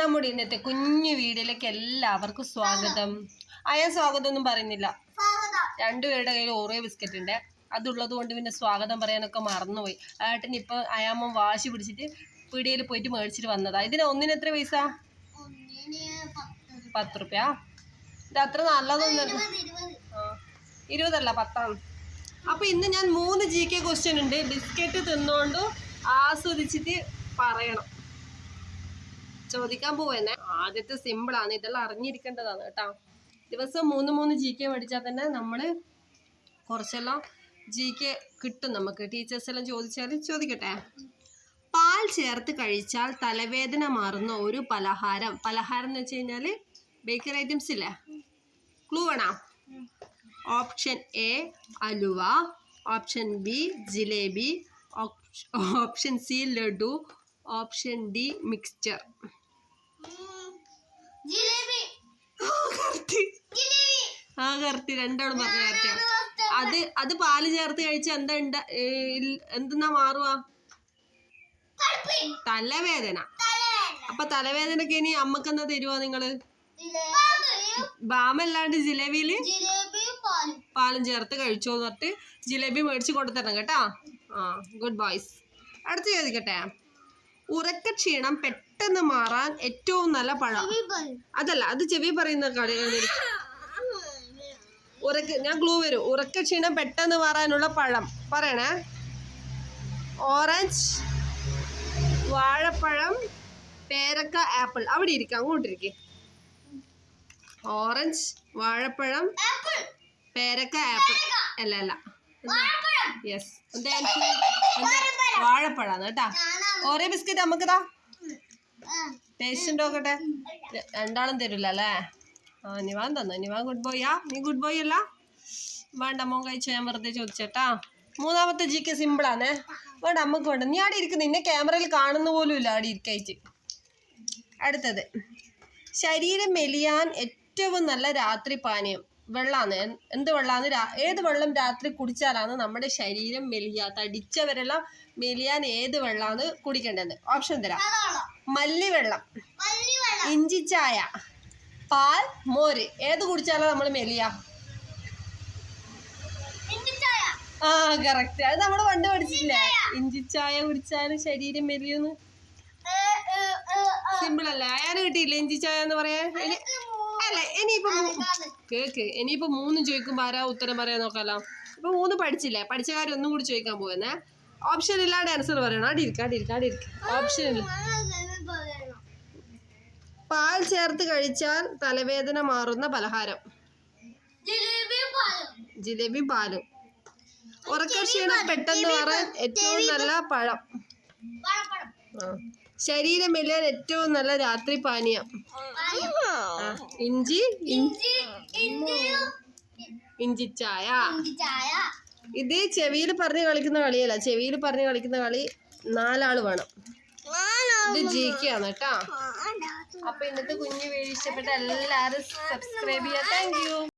നമ്മുടെ ഇന്നത്തെ കുഞ്ഞു വീഡിയോയിലേക്ക് എല്ലാവർക്കും സ്വാഗതം. അയാൾ സ്വാഗതം ഒന്നും പറയുന്നില്ല. രണ്ടുപേരുടെ കയ്യിൽ ഓറിയ ബിസ്ക്കറ്റ് ഉണ്ട്. അതുള്ളത് കൊണ്ട് പിന്നെ സ്വാഗതം പറയാനൊക്കെ മറന്നുപോയി. ഏട്ടൻ ഇപ്പൊ അയാമ്മ വാശി പിടിച്ചിട്ട് പീടികയിൽ പോയിട്ട് മേടിച്ചിട്ട് വന്നതാ. ഇതിന് ഒന്നിന് എത്ര പൈസ? പത്ത് റുപ്യ. ഇത് അത്ര നല്ലതൊന്നും ഇരുപതല്ല പത്താണ്. അപ്പൊ ഇന്ന് ഞാൻ മൂന്ന് ജി കെ ക്വസ്റ്റ്യൻ ഉണ്ട്. ബിസ്ക്കറ്റ് തിന്നുകൊണ്ട് ആസ്വദിച്ചിട്ട് പറയണം. ചോദിക്കാൻ പോവുന്നേ. ആദ്യത്തെ സിമ്പിൾ ആണ്. ഇതെല്ലാം അറിഞ്ഞിരിക്കേണ്ടതാണ് കേട്ടോ. ദിവസം മൂന്ന് മൂന്ന് ജി കെ പഠിച്ചാൽ തന്നെ നമ്മൾ കുറച്ചെല്ലാം ജി കെ കിട്ടും നമുക്ക്. ടീച്ചേഴ്സ് എല്ലാം ചോദിച്ചാൽ ചോദിക്കട്ടെ. പാൽ ചേർത്ത് കഴിച്ചാൽ തലവേദന മാറുന്ന ഒരു പലഹാരം. പലഹാരം എന്ന് വെച്ച് കഴിഞ്ഞാൽ ബേക്കറി ഐറ്റംസ് ഇല്ലേ? ക്ലൂ വേണോ? Option A halwa. Option B jalebi. Option C laddu. Option D mixture ആ കറക്റ്റ്. രണ്ടാളും പറഞ്ഞ കറക്റ്റ്. അത് അത് പാൽ ചേർത്ത് കഴിച്ച എന്താ ഉണ്ട എന്തെന്നാ മാറുക തലവേദന. അപ്പൊ തലവേദനക്ക് ഇനി അമ്മയ്ക്ക് എന്താ തരുവാ നിങ്ങൾ? ബാമല്ലാണ്ട് ജിലേബിയിൽ? പാലും. ചേർത്ത് കഴിച്ചോ എന്ന് പറഞ്ഞിട്ട് ജിലേബി മേടിച്ച് കൊണ്ടുതരണം കേട്ടാ? ആ ഗുഡ് ബോയ്സ് അടുത്ത് ചോദിക്കട്ടെ. ഉറക്ക ക്ഷീണം പെട്ടെന്ന് മാറാൻ ഏറ്റവും നല്ല പഴം. അതല്ല അത് ചെവി പറയുന്ന ഉറക്ക ഞാൻ ക്ലൂ വരും. ഉറക്ക ക്ഷീണം പെട്ടെന്ന് മാറാനുള്ള പഴം. പറയണേ. ഓറഞ്ച് വാഴപ്പഴം പേരക്ക ആപ്പിൾ അവിടെ ഇരിക്കാം അങ്ങോട്ടിരിക്കെ ഓറഞ്ച് വാഴപ്പഴം പേരക്ക ആപ്പിൾ അല്ല അല്ല. യെസ് വാഴപ്പഴാണ് കേട്ടാ. ഓരോ ബിസ്ക്കറ്റ് നമുക്കിതാ. ടേസ്റ്റ് നോക്കട്ടെ. രണ്ടാളും തരില്ല അല്ലേ? ആ നിവാൻ തന്നു. നിവാൻ ഗുഡ് ബോയാ നീ ഗുഡ് ബോയ് അല്ല? വേണ്ട മോൻ കഴിച്ചോ. ഞാൻ വെറുതെ ചോദിച്ചേട്ടാ. മൂന്നാമത്തെ ജി കെ സിമ്പിളാണ് വേണ്ട അമ്മയ്ക്ക് വേണ്ട. നീ ആടെ ഇരിക്കുന്നു നിന്നെ ക്യാമറയിൽ കാണുന്ന പോലും ഇല്ല ആടെ ഇരിക്കായിട്ട് അടുത്തത്. ശരീരം മെലിയാൻ ഏറ്റവും നല്ല രാത്രി പാനീയം. വെള്ളമാണ് എന്ത് വെള്ളമാണ് ഏത് വെള്ളം രാത്രി കുടിച്ചാലാണ് നമ്മുടെ ശരീരം മെലിയാത്ത തടിച്ചവരെല്ലാം മെലിയാൻ ഏത് വെള്ളമാണ് കുടിക്കേണ്ടത്? ഓപ്ഷൻ തരാം. മല്ലിവെള്ളം ഇഞ്ചി ചായ പാൽ മോര്. ഏത് കുടിച്ചാലും നമ്മൾ മെലിയ? ആ കറക്റ്റ് അത് നമ്മൾ പണ്ട് പഠിച്ചില്ലേ ഇഞ്ചി ചായ. കുടിച്ചാലും ശരീരം മെലിയെന്ന്. സിമ്പിൾ അല്ലേ? അയാന് കിട്ടിയില്ല ഇഞ്ചി ചായ എന്ന് പറയാ അല്ല ഇനിയിപ്പോ കേക്ക്. ഇനിയിപ്പോ മൂന്ന് ചോദിക്കുമ്പോ ആരാ ഉത്തരം പറയാൻ നോക്കാലോ? ഇപ്പൊ മൂന്ന് പഠിച്ചില്ലേ? പഠിച്ച കാര്യം ഒന്നും കൂടി ചോദിക്കാൻ പോകുന്നേ. ഓപ്ഷൻ ഇല്ലാണ്ട് ആൻസർ പറയണം. ഇരിക്കാം ആടി ഇരിക്കാം ഓപ്ഷൻ ഇല്ല. പാൽ ചേർത്ത് കഴിച്ചാൽ തലവേദന മാറുന്ന പലഹാരം. ജിലേബി പാലും. ഉറക്കക്ഷീണം പെട്ടെന്ന് മാറാൻ ഏറ്റവും നല്ല പഴം. ശരീരം മെലിയാൻ ഏറ്റവും നല്ല രാത്രി പാനീയം. ഇഞ്ചി ഇഞ്ചി ചായ. ഇത് ചെവിയിൽ പറഞ്ഞു കളിക്കുന്ന കളിയല്ല. ചെവിയിൽ പറഞ്ഞു കളിക്കുന്ന കളി നാലാൾ വേണം. ഇത് ജിക്കാണ് കേട്ടാ. അപ്പൊ ഇന്നത്തെ കുഞ്ഞു വീഡിയോ ഇഷ്ടപ്പെട്ട എല്ലാരും സബ്സ്ക്രൈബ് ചെയ്യാം താങ്ക്